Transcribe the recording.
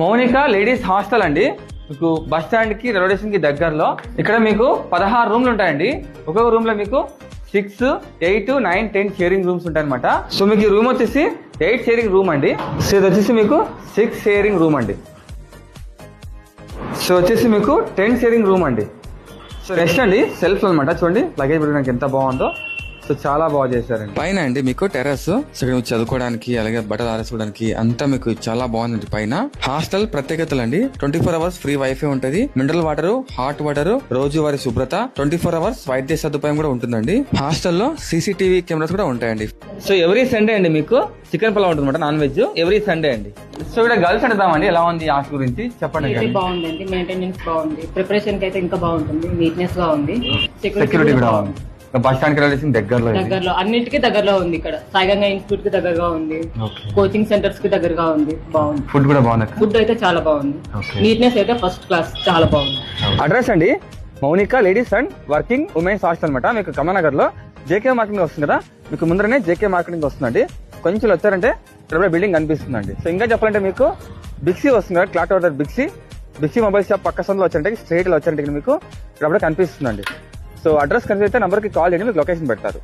Mounika ladies hostel అండి. మీకు bus స్టాండ్కి రైల్వే స్టేషన్కి దగ్గరలో. ఇక్కడ మీకు పదహారు రూమ్లు ఉంటాయండి. ఒక్కొక్క రూమ్లో మీకు six eight nine ten sharing rooms ఉంటాయన్నమాట. సో మీకు ఈ రూమ్ వచ్చేసి ఎయిట్ షేరింగ్ రూమ్ అండి. సో ఇది వచ్చేసి మీకు సిక్స్ షేరింగ్ రూమ్ అండి. సో వచ్చేసి మీకు టెన్ షేరింగ్ రూమ్ అండి. సో నెక్స్ట్ అండి. సెల్ఫ్ అనమాట చూడండి. లగేజ్ పెట్టడానికి ఎంత బాగుందో. సో చాలా బాగా చేశారండి. పైన అండి మీకు టెర్రస్ సో ఇక్కడ చదువుకోవడానికి అలాగే బట్టలు ఆరేసుకోవడానికి అంతా మీకు చాలా బాగుంది పైన. హాస్టల్ ప్రత్యేకతలు అండి. Twenty four hours free WiFi ఉంటది. మినరల్ వాటర్ హాట్ వాటర్ రోజువారీ శుభ్రత ట్వంటీ ఫోర్ అవర్స్ వైద్య సదుపాయం కూడా ఉంటుందండి. హాస్టల్లో సీసీటీవీ కెమెరాస్ కూడా ఉంటాయండి. సో ఎవ్రీ సండే అండి మీకు చికెన్ పలావ్ ఉంటుంది అనమాట నాన్ వెజ్. ఎవ్రీ సండే అండి. సో ఇక్కడ గర్ల్స్ అడుగుదామండి ఎలా ఉంది ఆశ గురించి? చెప్పండి బాగుందండి మెయింటెనెన్స్ బాగుంది. ప్రిపరేషన్ అయితే ఇంకా బాగుంటుంది నీట్నెస్గా ఉంది. సెక్యూరిటీ కూడా ఉంది. బస్ స్టాండ్కి దగ్గరలో. దగ్గరలో అన్నిటికీ దగ్గరలో ఉంది ఇక్కడ. సాయిగంగా ఇన్స్టిట్యూట్కి దగ్గరగా ఉంది. కోచింగ్ సెంటర్స్కి దగ్గరగా ఉంది. బాగుంది. ఫుడ్ కూడా బాగుంది? ఫుడ్ అయితే చాలా బాగుంది. నీట్నెస్ అయితే ఫస్ట్ క్లాస్ చాలా బాగుంది. అడ్రస్ అండి? Mounika ladies and working women's hostel అనమాట మీకు కమనగర్లో జేకే మార్కెటింగ్ వస్తుంది కదా? మీకు ముందరనే జేకే మార్కెటింగ్ వస్తుందండి. కొంచెం వచ్చారంటే ఇక్కడ బిల్డింగ్ కనిపిస్తుందండి. సో ఇంకా చెప్పాలంటే మీకు బిక్సీ వస్తుంది కదా క్లాట్ ఆర్డర్ బిక్సీ బిక్సీ మొబైల్ షాప్ పక్క సందులో వచ్చారంటే స్ట్రైట్లో వచ్చారంటే మీకు ఇక్కడ కనిపిస్తుందండి. సో అడ్రస్ కనిపిస్తే నంబర్కి కాల్ చేయండి మీకు లొకేషన్ పెడతారు.